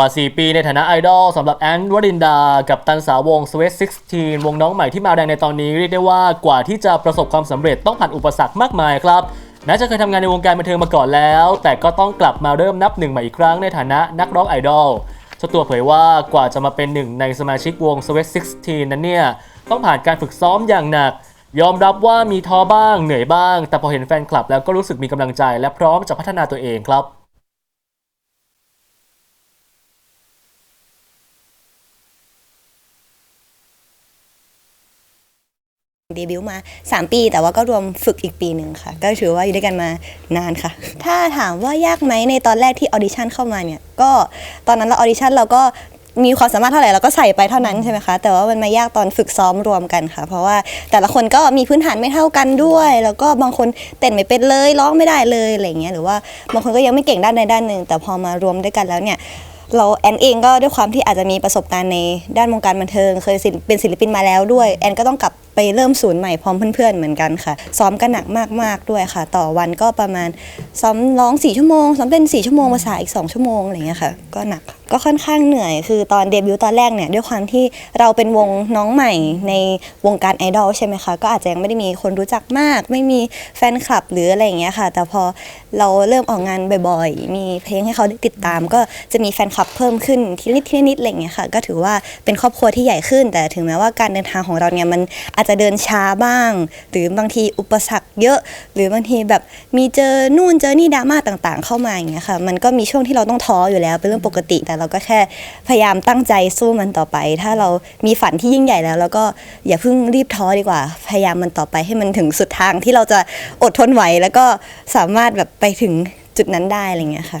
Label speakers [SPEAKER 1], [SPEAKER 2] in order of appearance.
[SPEAKER 1] กว่า 4 ปีในฐานะไอดอลสำหรับแอนวรินดา กับตันสาวง Sweet 16 วงน้องใหม่ที่มาแรงในตอนนี้เรียกได้ว่ากว่าที่จะประสบความสำเร็จต้องผ่านอุปสรรคมากมายครับแม้จะเคยทำงานในวงการบันเทิงมาก่อนแล้ว แต่ก็ต้องกลับมาเริ่มนับหนึ่งใหม่อีกครั้งในฐานะนักร้องไอดอลเจ้าตัวเผยว่ากว่าจะมาเป็นหนึ่งในสมาชิกวง Sweet 16 นั้นเนี่ย ต้องผ่านการฝึกซ้อมอย่างหนัก ยอมรับว่ามีท้อบ้างเหนื่อยบ้าง แต่พอเห็นแฟนคลับแล้วก็รู้สึกมีกำลังใจและพร้อมจะพัฒนาตัวเองครับ
[SPEAKER 2] เดบิวต์มา 3 ปี แต่ว่าก็รวมฝึกอีกปีหนึ่งค่ะ ก็ถือว่าอยู่ด้วยกันมานานค่ะ ถ้าถามว่ายากไหมในตอนแรกที่ออดิชั่นเข้ามาเนี่ย ก็ตอนนั้นเราออดิชั่นเราก็มีความสามารถเท่าไหร่เราก็ใส่ไปเท่านั้นใช่ไหมคะ แต่ว่ามันมายากตอนฝึกซ้อมรวมกันค่ะ เพราะว่าแต่ละคนก็มีพื้นฐานไม่เท่ากันด้วย แล้วก็บางคนเต้นไม่เป็นเลยร้องไม่ได้เลยอะไรเงี้ยหรือว่าบางคนก็ยังไม่เก่งด้านใดด้านหนึ่งแต่พอมารวมด้วยกันแล้วเนี่ยเราแอนเองก็ด้วยความที่อาจจะมีประสบการณ์ในด้านวงการบันเทิง เคยเป็นศิลปินมาแล้วด้วย แอนก็ต้องกลับ ไปเริ่มศูนย์ใหม่พร้อมเพื่อนๆเหมือนกันค่ะ ซ้อมกันหนักมากๆด้วยค่ะ ต่อวันก็ประมาณซ้อมร้อง4ชั่วโมงซ้อมเต้น4ชั่วโมงภาษาอีก 2 ชั่วโมงอะไรเงี้ยค่ะ ก็หนักค่ะ ก็ค่อนข้างเหนื่อย คือตอนเดบิวต์ตอนแรกเนี่ยด้วยความที่เราเป็นวงน้องใหม่ในวงการไอดอลใช่ไหมคะ ก็อาจจะยังไม่ได้มีคนรู้จักมาก ไม่มีแฟนคลับหรืออะไรอย่างเงี้ยค่ะ แต่พอเราเริ่มออกงานบ่อยๆ มีเพลงให้เขาได้ติดตาม ก็จะมีแฟนคลับเพิ่มขึ้นทีนิดทีนิดอะไรอย่างเงี้ยค่ะ ก็ถือว่าเป็นครอบครัวที่ใหญ่ขึ้น แต่ถึงแม้ว่าการเดินทางของเราเนี่ยมันอาจจะเดินช้าบ้าง หรือบางทีอุปสรรคเยอะ หรือบางทีแบบมีเจอนู่นเจอนี่ดราม่าต่าง ๆ เข้ามาอย่างเงี้ยค่ะ มันก็มีช่วงที่เราต้องท้ออยู่แล้วเป็นเรื่องปกติแต่เราก็แค่พยายามตั้งใจสู้มันต่อไป ถ้าเรามีฝันที่ยิ่งใหญ่แล้ว แล้วก็อย่าเพิ่งรีบท้อดีกว่า พยายามมันต่อไปให้มันถึงสุดทางที่เราจะอดทนไหวแล้วก็สามารถแบบไปถึงจุดนั้นได้อะไรเงี้ยค่ะ